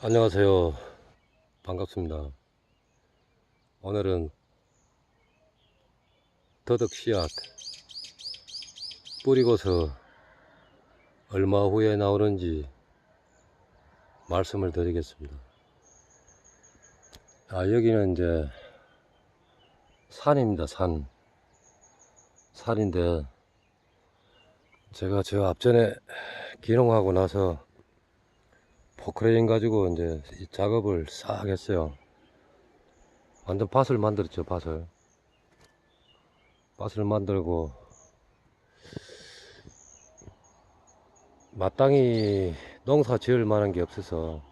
안녕하세요. 반갑습니다. 오늘은 더덕 씨앗 뿌리고서 얼마 후에 나오는지 말씀을 드리겠습니다. 아, 여기는 이제 산입니다, 산. 산인데, 제가 저 앞전에 기농하고 나서 포크레인 가지고 이제 이 작업을 싹 했어요. 완전 밭을 만들었죠, 밭을. 밭을 만들고, 마땅히 농사 지을 만한 게 없어서,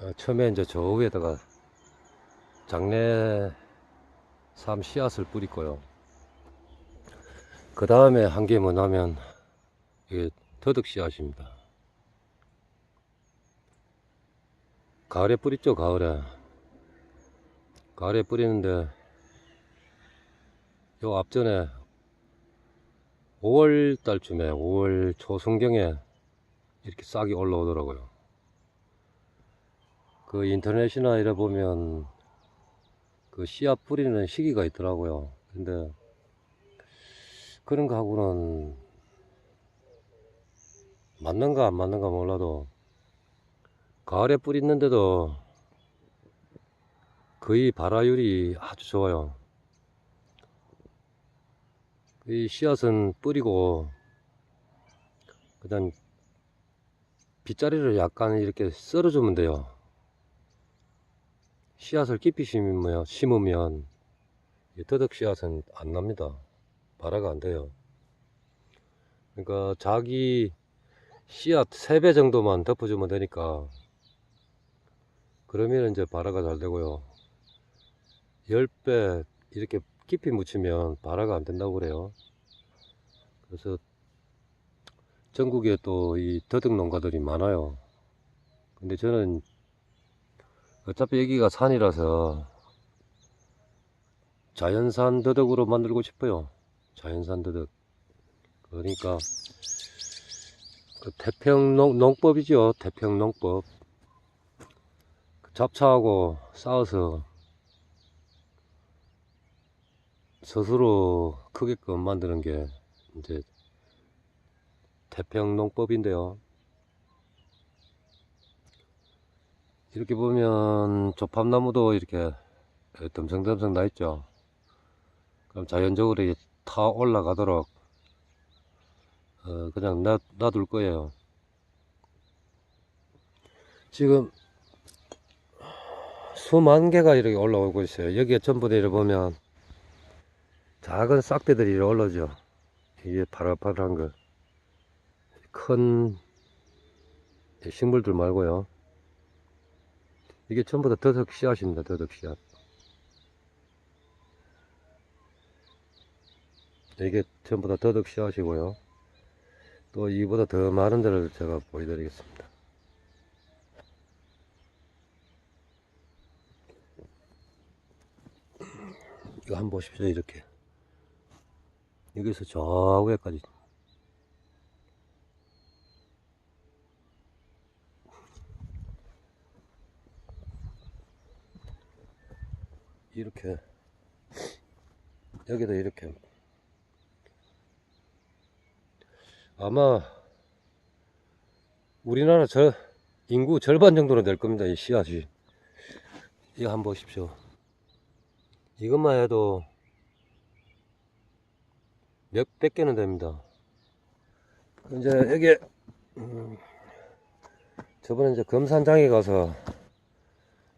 어, 처음에 이제 저 위에다가 장내 삼 씨앗을 뿌리고요. 그 다음에 한 게 뭐냐면, 이게 더덕 씨앗입니다. 가을에 뿌리죠, 가을에. 가을에 뿌리는데, 요 앞전에 5월 달쯤에, 5월 초순경에 이렇게 싹이 올라오더라고요. 그 인터넷이나 이래 보면 그 씨앗 뿌리는 시기가 있더라고요. 근데 그런 거하고는 맞는가 안 맞는가 몰라도 가을에 뿌리는데도 거의 발화율이 아주 좋아요. 이 씨앗은 뿌리고 그냥 빗자리를 약간 이렇게 썰어주면 돼요. 씨앗을 깊이 심으면, 심으면 이 더덕 씨앗은 안 납니다. 발화가 안 돼요. 그러니까 자기 씨앗 3배 정도만 덮어주면 되니까 그러면 이제 발화가 잘 되고요. 10배 이렇게 깊이 묻히면 발화가 안 된다고 그래요. 그래서 전국에 또 이 더덕 농가들이 많아요. 근데 저는 어차피 여기가 산이라서 자연산 더덕으로 만들고 싶어요. 자연산 더덕. 그러니까 그 태평 농, 농법이죠. 태평 농법. 잡차하고 싸워서 스스로 크게끔 만드는 게 이제 태평 농법인데요. 이렇게 보면 조팝나무도 이렇게 덤성덤성 나 있죠. 그럼 자연적으로 이제 타 올라가도록 어, 그냥 놔, 놔둘 거예요. 지금 수만 개가 이렇게 올라오고 있어요. 여기에 전부 다 이렇게 보면 작은 싹대들이 이렇게 올라오죠. 이게 파릇파릇한 거. 큰 식물들 말고요. 이게 전부 다 더덕 씨앗입니다. 더덕 씨앗. 이게 전부 다 더덕 씨앗이고요. 또 이보다 더 많은 데를 제가 보여드리겠습니다. 이거 한번 보십시오. 이렇게. 여기서 저 위에까지. 이렇게. 여기도 이렇게. 아마 우리나라 저 인구 절반 정도는 될 겁니다. 이 씨앗이. 이거 한번 보십시오. 이것만 해도 몇백 개는 됩니다. 이제 여기 음, 저번에 이제 금산장에 가서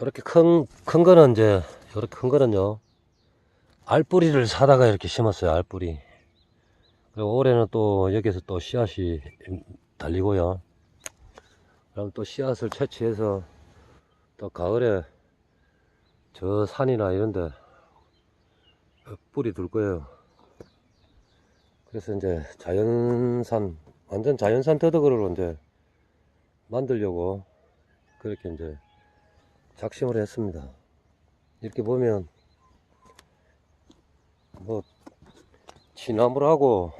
이렇게 큰, 큰 거는 이제 이렇게 큰 거는요 알뿌리를 사다가 이렇게 심었어요 알뿌리 그리고 올해는 또 여기서 또 씨앗이 달리고요 그럼 또 씨앗을 채취해서 또 가을에 저 산이나 이런데 뿌리 둘 거예요. 그래서 이제 자연산 완전 자연산 더덕으로 이제 만들려고 그렇게 이제 작심을 했습니다. 이렇게 보면 뭐 취나물하고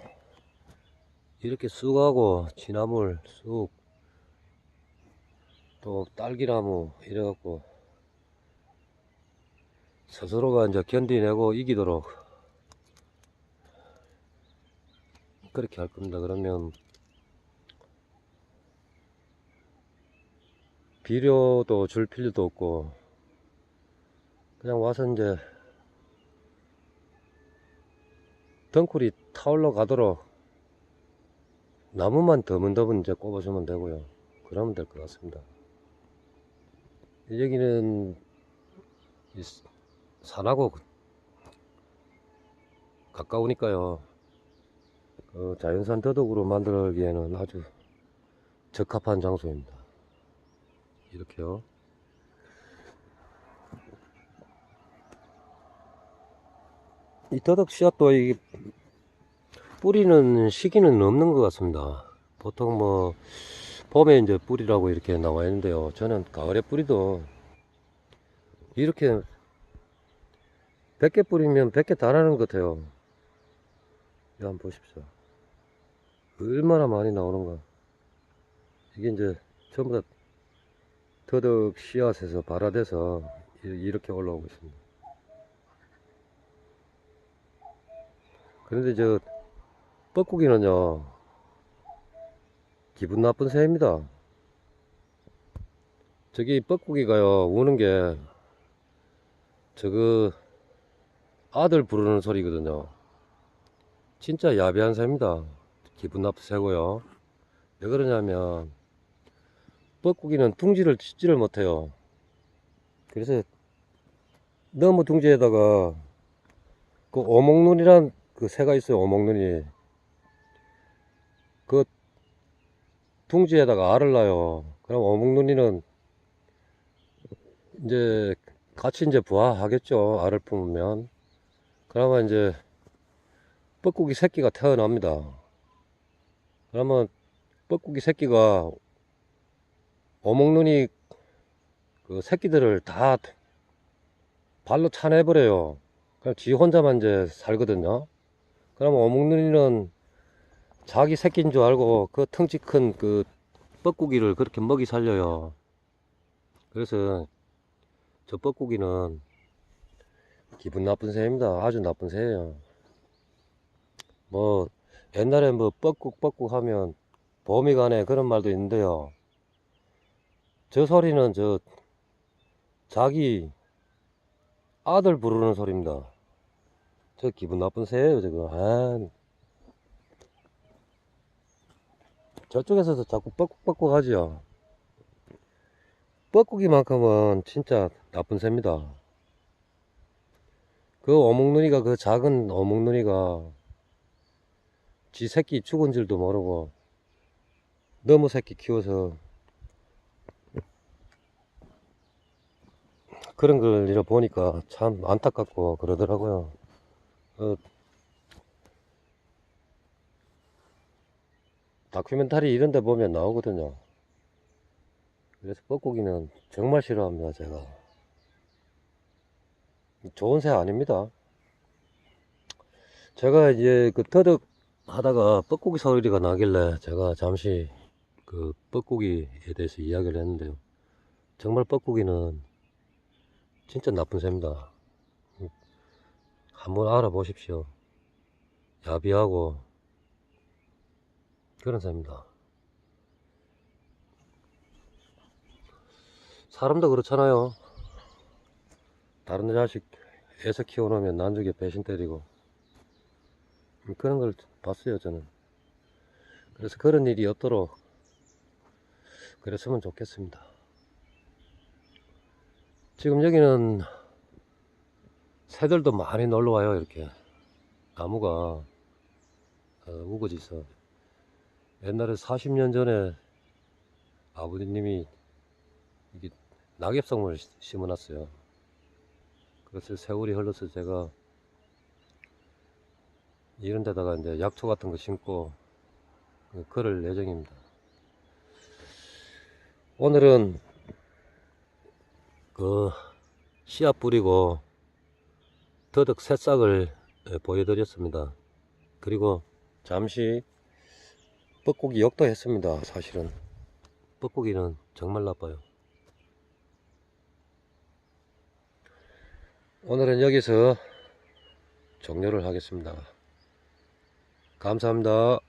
이렇게 쑥하고 취나물 쑥 또 딸기나무 이래갖고 스스로가 이제 견디내고 이기도록 그렇게 할 겁니다. 그러면 비료도 줄 필요도 없고 그냥 와서 이제 덩굴이 타올라 가도록 나무만 더문더문 이제 꼽아주면 되고요. 그러면 될 것 같습니다. 여기는 이 산하고 가까우니까요. 그 자연산 더덕으로 만들기에는 아주 적합한 장소입니다. 이렇게요. 이 더덕 씨앗도 이 뿌리는 시기는 없는 것 같습니다. 보통 뭐 봄에 이제 뿌리라고 이렇게 나와 있는데요. 저는 가을에 뿌리도 이렇게 100개 뿌리면 100개 다 나는 것 같아요. 이거 한번 보십시오. 얼마나 많이 나오는가. 이게 이제 전부 다 더덕 씨앗에서 발화돼서 이- 이렇게 올라오고 있습니다. 그런데 저 뻐꾸기는요 기분 나쁜 새입니다. 저기 뻐꾸기가요 우는 게 저거 아들 부르는 소리거든요. 진짜 야비한 새입니다. 기분 나쁜 새고요. 왜 그러냐면 뻐꾸기는 둥지를 짓지를 못해요. 그래서 너무 둥지에다가 그 오목눈이란 그 새가 있어요. 오목눈이 그 둥지에다가 알을 낳아요. 그럼 오목눈이는 이제 같이 이제 부화하겠죠. 알을 품으면. 그러면 이제 뻐꾸기 새끼가 태어납니다. 그러면 뻐꾸기 새끼가 어목눈이 그 새끼들을 다 발로 차내버려요. 그럼 지 혼자만 이제 살거든요. 그러면 어목눈이는 자기 새끼인 줄 알고 그 덩치 큰 그 뻐꾸기를 그렇게 먹이 살려요. 그래서 저 뻐꾸기는 기분 나쁜 새입니다. 아주 나쁜 새예요. 뭐 옛날에 뭐 뻐꾹 뻐꾹 하면 봄이 가네 그런 말도 있는데요. 저 소리는 저 자기 아들 부르는 소리입니다. 저 기분 나쁜 새예요 저거. 아. 저쪽에서도 자꾸 뻐꾹뻐꾹 하지요. 뻐꾸기만큼은 진짜 나쁜 새입니다. 그 어묵눈이가 그 작은 어묵눈이가 지 새끼 죽은 줄도 모르고 너무 새끼 키워서 그런 걸 이러 보니까 참 안타깝고 그러더라고요. 어, 다큐멘터리 이런 데 보면 나오거든요. 그래서 뻐꾸기는 정말 싫어합니다, 제가. 좋은 새 아닙니다. 제가 이제 그 터득 하다가 뻐꾸기 소리가 나길래 제가 잠시 그 뻐꾸기에 대해서 이야기를 했는데요. 정말 뻐꾸기는 진짜 나쁜 새입니다. 한번 알아보십시오. 야비하고 그런 새입니다. 사람도 그렇잖아요. 다른 자식 애서 키워놓으면 난중에 배신 때리고 그런 걸 봤어요 저는. 그래서 그런 일이 없도록 그랬으면 좋겠습니다. 지금 여기는 새들도 많이 놀러 와요 이렇게 나무가 어, 우거지서 옛날에 40년 전에 아버님이 이게 낙엽송을 심어놨어요. 그것을 세월이 흘러서 제가 이런 데다가 이제 약초 같은 거 심고 걸을 예정입니다. 오늘은 그 씨앗 뿌리고 더덕 새싹을 예, 보여드렸습니다. 그리고 잠시 뻐꾸기 역도 했습니다. 사실은 뻐꾸기는 정말 나빠요. 오늘은 여기서 종료를 하겠습니다. 감사합니다.